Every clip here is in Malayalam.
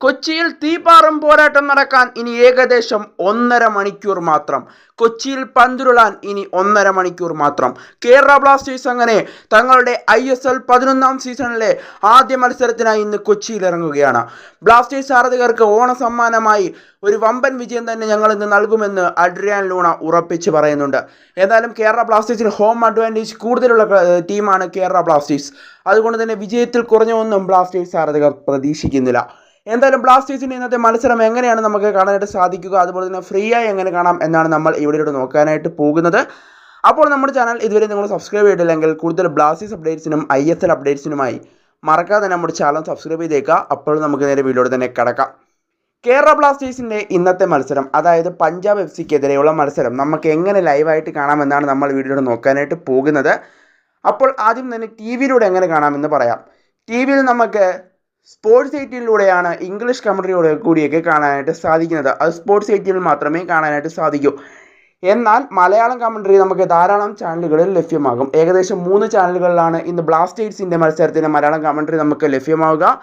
കൊച്ചിയിൽ തീപാറും പോരാട്ടം നടക്കാൻ ഇനി ഏകദേശം ഒന്നര മണിക്കൂർ മാത്രം. കൊച്ചിയിൽ പന്തുരുളാൻ ഇനി ഒന്നര മണിക്കൂർ മാത്രം. കേരള ബ്ലാസ്റ്റേഴ്സ് അങ്ങനെ തങ്ങളുടെ ഐ എസ് എൽ പതിനൊന്നാം സീസണിലെ ആദ്യ മത്സരത്തിനായി ഇന്ന് കൊച്ചിയിൽ ഇറങ്ങുകയാണ്. ബ്ലാസ്റ്റേഴ്സ് ആരാധകർക്ക് ഓണ സമ്മാനമായി ഒരു വമ്പൻ വിജയം തന്നെ ഞങ്ങൾ ഇന്ന് നൽകുമെന്ന് അഡ്രിയാൻ ലൂണ ഉറപ്പിച്ച് പറയുന്നുണ്ട്. ഏതായാലും കേരള ബ്ലാസ്റ്റേഴ്സിന് ഹോം അഡ്വാന്റേജ് കൂടുതലുള്ള ടീമാണ് കേരള ബ്ലാസ്റ്റേഴ്സ്. അതുകൊണ്ട് തന്നെ വിജയത്തിൽ കുറഞ്ഞൊന്നും ബ്ലാസ്റ്റേഴ്സ് ആരാധകർ പ്രതീക്ഷിക്കുന്നില്ല. എന്തായാലും ബ്ലാസ്റ്റേഴ്സിന്റെ ഇന്നത്തെ മത്സരം എങ്ങനെയാണ് നമുക്ക് കാണാനായിട്ട് സാധിക്കുക? അതുപോലെ തന്നെ ഫ്രീ ആയി എങ്ങനെ കാണാം എന്നാണ് നമ്മൾ ഇവിടെയോട് നോക്കാനായിട്ട് പോകുന്നത്. അപ്പോൾ നമ്മുടെ ചാനൽ ഇതുവരെ നിങ്ങൾ സബ്സ്ക്രൈബ് ചെയ്തിട്ടില്ലെങ്കിൽ കൂടുതൽ ബ്ലാസ്റ്റേഴ്സ് അപ്ഡേറ്റ്സിനും ഐ എസ് എൽ അപ്ഡേറ്റ്സിനുമായി മറക്കാതെ നമ്മുടെ ചാനൽ സബ്സ്ക്രൈബ് ചെയ്തേക്കുക അപ്പോൾ നമുക്ക് നേരെ വീഡിയോയിൽ തന്നെ കിടക്കാം. കേരള ബ്ലാസ്റ്റേഴ്സിന്റെ ഇന്നത്തെ മത്സരം അതായത് പഞ്ചാബ് എഫ് സിക്കെതിരെയുള്ള മത്സരം നമുക്ക് എങ്ങനെ ലൈവായിട്ട് കാണാമെന്നാണ് നമ്മൾ വീഡിയോയിൽ നോക്കാനായിട്ട് പോകുന്നത്. അപ്പോൾ ആദ്യം തന്നെ ടി വിയിലൂടെ എങ്ങനെ കാണാമെന്ന് പറയാം. ടി വിയിൽ നമുക്ക് സ്പോർട്സ് ഐറ്റിയിലൂടെയാണ് ഇംഗ്ലീഷ് കമൻട്രിയോടെ കൂടിയൊക്കെ കാണാനായിട്ട് സാധിക്കുന്നത്. അത് സ്പോർട്സ് എയ്റ്റിൽ മാത്രമേ കാണാനായിട്ട് സാധിക്കൂ. എന്നാൽ മലയാളം കമൻട്രി നമുക്ക് ധാരാളം ചാനലുകളിൽ ലഭ്യമാകും. ഏകദേശം മൂന്ന് ചാനലുകളിലാണ് ഇന്ന് ബ്ലാസ്റ്റേഴ്സിന്റെ മത്സരത്തിന് മലയാളം കമൻട്രി നമുക്ക് ലഭ്യമാവുക.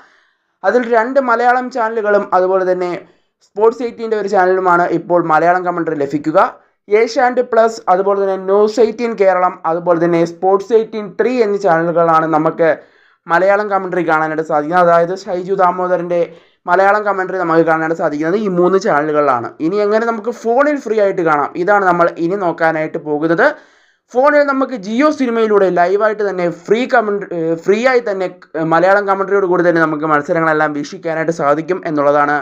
അതിൽ രണ്ട് മലയാളം ചാനലുകളും അതുപോലെ തന്നെ സ്പോർട്സ് എയ്റ്റീന്റെ ഒരു ചാനലുമാണ് ഇപ്പോൾ മലയാളം കമൻട്രി ലഭിക്കുക. ഏഷ്യാനെറ്റ് പ്ലസ് അതുപോലെ തന്നെ ന്യൂസ് എയ്റ്റീൻ കേരളം അതുപോലെ തന്നെ സ്പോർട്സ് എയ്റ്റീൻ ത്രീ എന്നീ ചാനലുകളാണ് നമുക്ക് മലയാളം കമൻട്രി കാണാനായിട്ട് സാധിക്കുന്നത്. അതായത് ഷൈജു ദാമോദരന്റെ മലയാളം കമൻട്രി നമുക്ക് കാണാനായിട്ട് സാധിക്കുന്നത് ഈ മൂന്ന് ചാനലുകളിലാണ് ഇനി എങ്ങനെ നമുക്ക് ഫോണിൽ ഫ്രീ ആയിട്ട് കാണാം? ഇതാണ് നമ്മൾ ഇനി നോക്കാനായിട്ട് പോകുന്നത്. ഫോണിൽ നമുക്ക് ജിയോ സിനിമയിലൂടെ ലൈവായിട്ട് തന്നെ ഫ്രീ കമൻട്രി ഫ്രീ ആയി തന്നെ മലയാളം കമൻട്രിയോട് കൂടി തന്നെ നമുക്ക് മത്സരങ്ങളെല്ലാം വീക്ഷിക്കാനായിട്ട് സാധിക്കും എന്നുള്ളതാണ്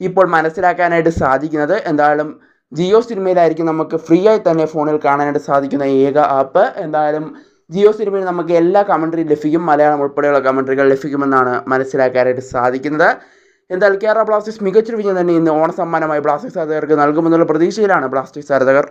ഇപ്പോൾ മനസ്സിലാക്കാനായിട്ട് സാധിക്കുന്നത്. എന്തായാലും ജിയോ സിനിമയിലായിരിക്കും നമുക്ക് ഫ്രീ ആയി തന്നെ ഫോണിൽ കാണാനായിട്ട് സാധിക്കുന്ന ഏക ആപ്പ് എന്തായാലും ജിയോ സിനിമയിൽ നമുക്ക് എല്ലാ കമൻട്രിയും ലഭിക്കും. മലയാളം ഉൾപ്പെടെയുള്ള കമൻട്രികൾ ലഭിക്കുമെന്നാണ് മനസ്സിലാക്കാനായിട്ട് സാധിക്കുന്നത്. എന്തായാലും കേരള ബ്ലാസ്റ്റേഴ്സ് മികച്ചൊരു വിജയം തന്നെ ഇന്ന് ഓണസമ്മാനമായി ബ്ലാസ്റ്റേഴ്സ് ആരാധകർക്ക് നൽകുമെന്നുള്ള പ്രതീക്ഷയിലാണ് ബ്ലാസ്റ്റേഴ്സ് ആരാധകർ.